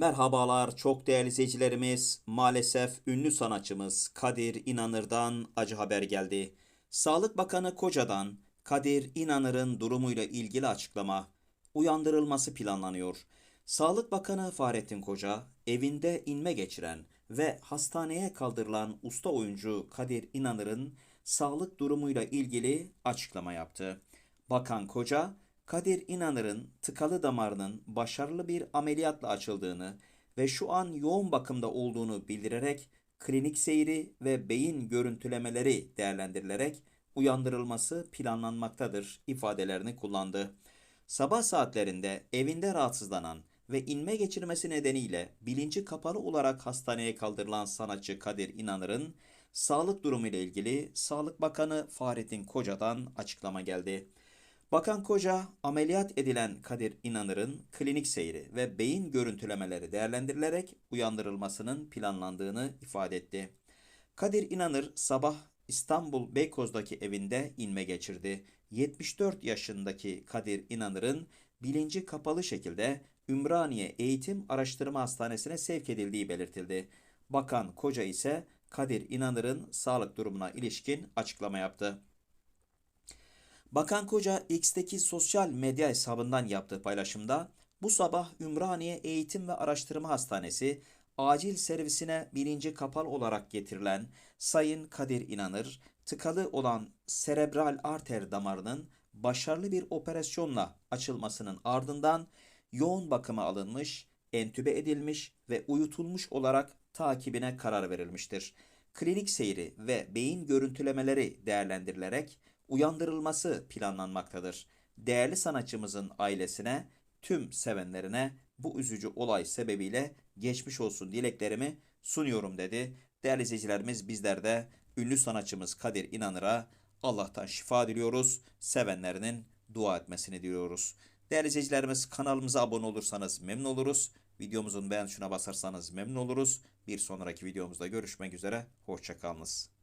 Merhabalar çok değerli izleyicilerimiz. Maalesef ünlü sanatçımız Kadir İnanır'dan acı haber geldi. Sağlık Bakanı Koca'dan Kadir İnanır'ın durumuyla ilgili açıklama uyandırılması planlanıyor. Sağlık Bakanı Fahrettin Koca evinde inme geçiren ve hastaneye kaldırılan usta oyuncu Kadir İnanır'ın sağlık durumuyla ilgili açıklama yaptı. Bakan Koca, Kadir İnanır'ın tıkalı damarının başarılı bir ameliyatla açıldığını ve şu an yoğun bakımda olduğunu bildirerek klinik seyri ve beyin görüntülemeleri değerlendirilerek uyandırılması planlanmaktadır ifadelerini kullandı. Sabah saatlerinde evinde rahatsızlanan ve inme geçirmesi nedeniyle bilinci kapalı olarak hastaneye kaldırılan sanatçı Kadir İnanır'ın sağlık durumu ile ilgili Sağlık Bakanı Fahrettin Koca'dan açıklama geldi. Bakan Koca, ameliyat edilen Kadir İnanır'ın klinik seyri ve beyin görüntülemeleri değerlendirilerek uyandırılmasının planlandığını ifade etti. Kadir İnanır sabah İstanbul Beykoz'daki evinde inme geçirdi. 74 yaşındaki Kadir İnanır'ın bilinci kapalı şekilde Ümraniye Eğitim Araştırma Hastanesi'ne sevk edildiği belirtildi. Bakan Koca ise Kadir İnanır'ın sağlık durumuna ilişkin açıklama yaptı. Bakan Koca X'teki sosyal medya hesabından yaptığı paylaşımda bu sabah Ümraniye Eğitim ve Araştırma Hastanesi acil servisine bilinci kapalı olarak getirilen Sayın Kadir İnanır, tıkalı olan serebral arter damarının başarılı bir operasyonla açılmasının ardından yoğun bakıma alınmış, entübe edilmiş ve uyutulmuş olarak takibine karar verilmiştir. Klinik seyri ve beyin görüntülemeleri değerlendirilerek uyandırılması planlanmaktadır. Değerli sanatçımızın ailesine, tüm sevenlerine bu üzücü olay sebebiyle geçmiş olsun dileklerimi sunuyorum dedi. Değerli izleyicilerimiz bizler de ünlü sanatçımız Kadir İnanır'a Allah'tan şifa diliyoruz. Sevenlerinin dua etmesini diliyoruz. Değerli izleyicilerimiz kanalımıza abone olursanız memnun oluruz. Videomuzun beğen tuşuna basarsanız memnun oluruz. Bir sonraki videomuzda görüşmek üzere. Hoşçakalınız.